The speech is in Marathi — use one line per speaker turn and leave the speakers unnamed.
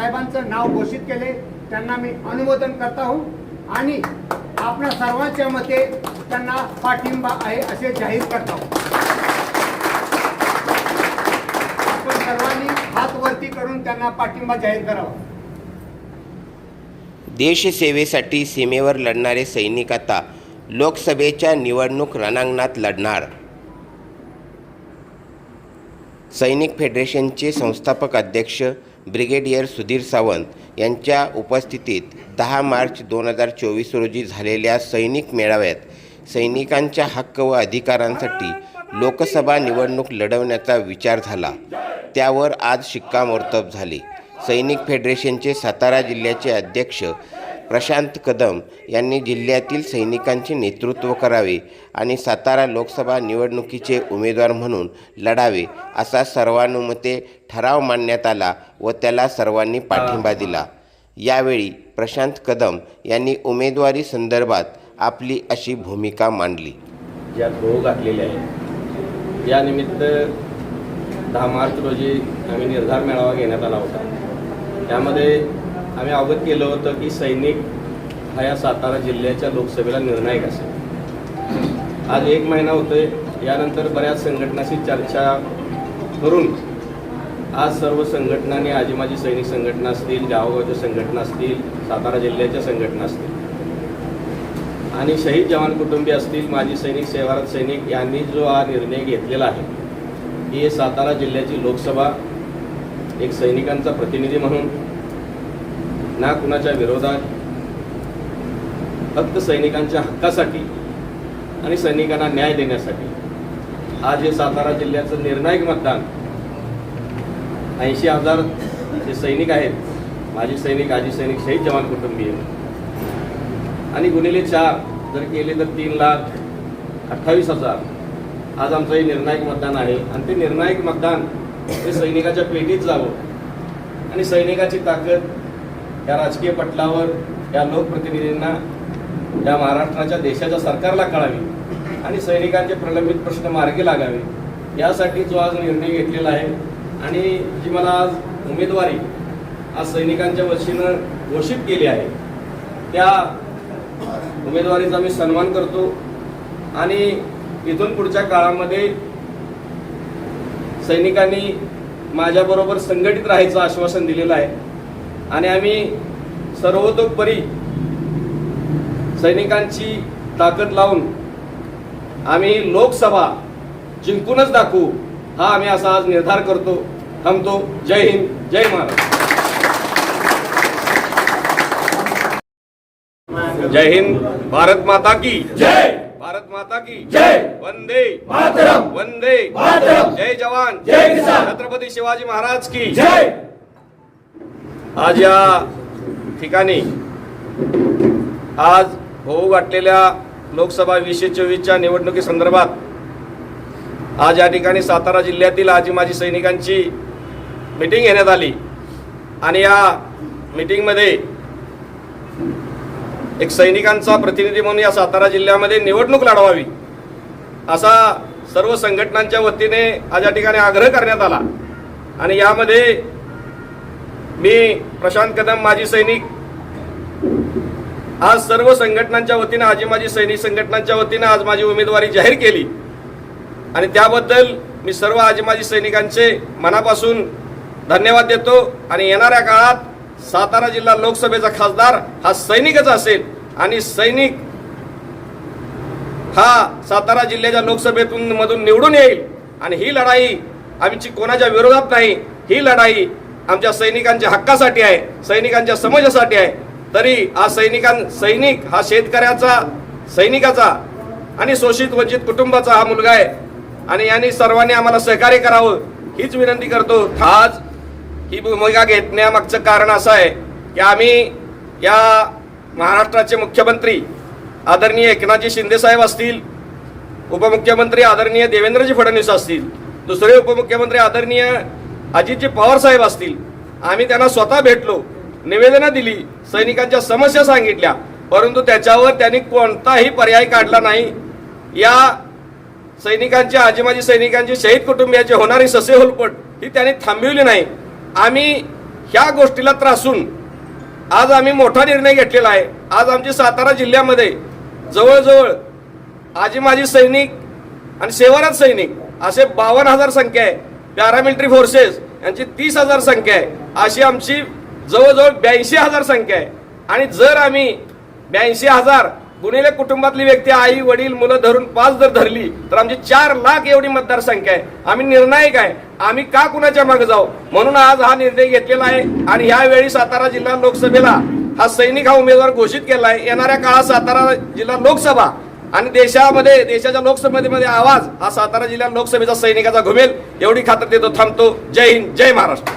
साहेबांचं नाव घोषित केले. त्यांना मी अनुमोदन करता हूं. आणि आपल्या सर्वांच्या मते त्यांना पाठिंबा आहे असे जाहीर करता आपण सर्वांनी हात वरती करून त्यांना पाठिंबा जाहीर करावा.
देशसेवेसाठी सीमेवर लढणारे सैनिक आता लोकसभेच्या निवडणूक रणांगणात लढणार. सैनिक फेडरेशनचे संस्थापक अध्यक्ष ब्रिगेडियर सुधीर सावंत यांच्या उपस्थितीत दहा मार्च दोन हजार चोवीस रोजी झालेल्या सैनिक मेळाव्यात सैनिकांच्या हक्क व अधिकारांसाठी लोकसभा निवडणूक लढवण्याचा विचार झाला. त्यावर आज शिक्कामोर्तब झाले. सैनिक फेडरेशनचे सातारा जिल्ह्याचे अध्यक्ष प्रशांत कदम यांनी जिल्ह्यातील सैनिकांचे नेतृत्व करावे आणि सातारा लोकसभा निवडणुकीचे उमेदवार म्हणून लढावे असा सर्वानुमते ठराव मांडण्यात आला व त्याला सर्वांनी पाठिंबा दिला. यावेळी प्रशांत कदम यांनी उमेदवारी संदर्भात आपली अशी भूमिका मांडली.
ज्या होऊ घातलेल्या आहे यानिमित्त दहा मार्च रोजी आम्ही निर्धार मेळावा घेण्यात आला होता. त्यामध्ये आम्ही अवगत केलं होतं की सैनिक हा या सातारा जिल्ह्याच्या लोकसभेला निर्णायक असेल. आज एक महिना होतोय यानंतर बऱ्याच संघटनाशी चर्चा करून आज सर्व संघटनांनी आजी माजी सैनिक संघटना असतील गावोगावच्या संघटना असतील सातारा जिल्ह्याच्या संघटना असतील आणि शहीद जवान कुटुंबीय असतील माजी सैनिक सेवारत सैनिक यांनी जो हा निर्णय घेतलेला आहे की सातारा जिल्ह्याची लोकसभा एक सैनिकांचा प्रतिनिधी म्हणून ना कुणाच्या विरोधात? फक्त सैनिकांच्या हक्कासाठी आणि सैनिकांना न्याय देण्यासाठी. आज हे सातारा जिल्ह्याचं निर्णायक मतदान. ऐंशी हजार जे सैनिक आहेत माजी सैनिक आजी सैनिक शहीद जवान कुटुंबीय. आणि गुणिले चार जर केले तर तीन लाख अठ्ठावीस हजार. आज आमचं हे निर्णायक मतदान आहे आणि ते निर्णायक मतदान हे सैनिकाच्या पेटीत जावं. आणि सैनिकाची ताकद या राजकीय पटलावर या लोकप्रतिनिधींना या महाराष्ट्राच्या देशाच्या सरकारला कळावी आणि सैनिकांचे प्रलंबित प्रश्न मार्गी लागावे यासाठी जो आज निर्णय घेतलेला आहे आणि जी मला आज उमेदवारी आज सैनिकांच्या वतीनं घोषित केली आहे त्या उमेदवारीचा मी सन्मान करतो आणि इथून पुढच्या काळामध्ये सैनिकांनी माझ्याबरोबर संघटित राहायचं आश्वासन दिलेलं आहे. आणि आम्ही सर्वतोपरी सैनिकांची ताकद लावून आम्ही लोकसभा जिंकूनच दाखवू हा आम्ही असा आज निर्धार करतो थांबतो. जय हिंद जय महाराष्ट्र. जय हिंद भारत माता की जय. भारत माता की जय. वंदे मातरम. वंदे मातरम. जय जवान. जय किसान. छत्रपती शिवाजी महाराज की जय. आज या ठिकाणी आज होऊ वाटलेल्या लोकसभा वीसशे चोवीसच्या निवडणुकी संदर्भात आज या ठिकाणी सातारा जिल्ह्यातील आजी माजी सैनिकांची मीटिंग घेण्यात आली. आणि या मीटिंगमध्ये एक सैनिकांचा प्रतिनिधी म्हणून या सातारा जिल्ह्यामध्ये निवडणूक लढवावी असा सर्व संघटनांच्या वतीने आज या ठिकाणी आग्रह करण्यात आला. आणि यामध्ये मी प्रशांत कदम माजी सैनिक. आज सर्व संघटनांच्या वतीनं आजी माजी सैनिक संघटनांच्या वतीनं आज माझी उमेदवारी जाहीर केली. आणि त्याबद्दल मी सर्व आजी माजी सैनिकांचे मनापासून धन्यवाद देतो. आणि येणाऱ्या काळात सातारा जिल्हा लोकसभेचा खासदार हा सैनिकच असेल. आणि सैनिक हा सातारा जिल्ह्याच्या लोकसभेतून मधून निवडून येईल. आणि ही लढाई आमची कोणाच्या विरोधात नाही ही लढाई आमच्या सैनिकांच्या हक्कासाठी आहे सैनिकांच्या समाजासाठी आहे. तरी हा सैनिकां सैनिक हा शेतकऱ्याचा सैनिकाचा आणि शोषित वंचित कुटुंबाचा हा मुलगा आहे. आणि यांनी सर्वांनी आम्हाला सहकार्य करावं हीच विनंती करतो. आज ही भूमिका घेण्यामागचं कारण असं आहे की आम्ही या महाराष्ट्राचे मुख्यमंत्री आदरणीय एकनाथजी शिंदेसाहेब असतील उपमुख्यमंत्री आदरणीय देवेंद्रजी फडणवीस असतील दुसरे उपमुख्यमंत्री आदरणीय अजितजी पवार साहेब असतील. आम्ही त्यांना स्वतः भेटलो निवेदनं दिली सैनिकांच्या समस्या सांगितल्या परंतु त्याच्यावर त्यांनी कोणताही पर्याय काढला नाही. या सैनिकांचे आजीमाजी सैनिकांची शहीद कुटुंबियाचे होणारी ससेहोलपट ही त्यांनी थांबविली नाही. आम्ही ह्या गोष्टीला त्रासून आज आम्ही मोठा निर्णय घेतलेला आहे. आज आमची सातारा जिल्ह्यामध्ये जवळजवळ आजी माजी सैनिक आणि सेवारत सैनिक असे बावन्न हजार संख्या आहे. पॅरामिलिटरी फोर्सेस यांची तीस हजार संख्या आहे. अशी आमची जवळजवळ ब्याऐंशी हजार संख्या आहे. आणि जर आम्ही ब्याऐंशी हजार गुणिले कुटुंबातली व्यक्ती आई वडील मुलं धरून पाच जर धरली तर आमची चार लाख एवढी मतदारसंख्या आहे. आम्ही निर्णायक आहे. आम्ही का कुणाच्या मागे जाऊ? म्हणून आज हा निर्णय घेतलेला आहे. आणि ह्यावेळी सातारा जिल्हा लोकसभेला हा सैनिक हा उमेदवार घोषित केला आहे. येणाऱ्या काळात सातारा जिल्हा लोकसभा आणि देशामध्ये देशाच्या लोकसभेमध्ये आवाज हा सातारा जिल्ह्यात लोकसभेचा सैनिकाचा घुमेल. एवढी खात्री देतो थांबतो. जय हिंद जय महाराष्ट्र.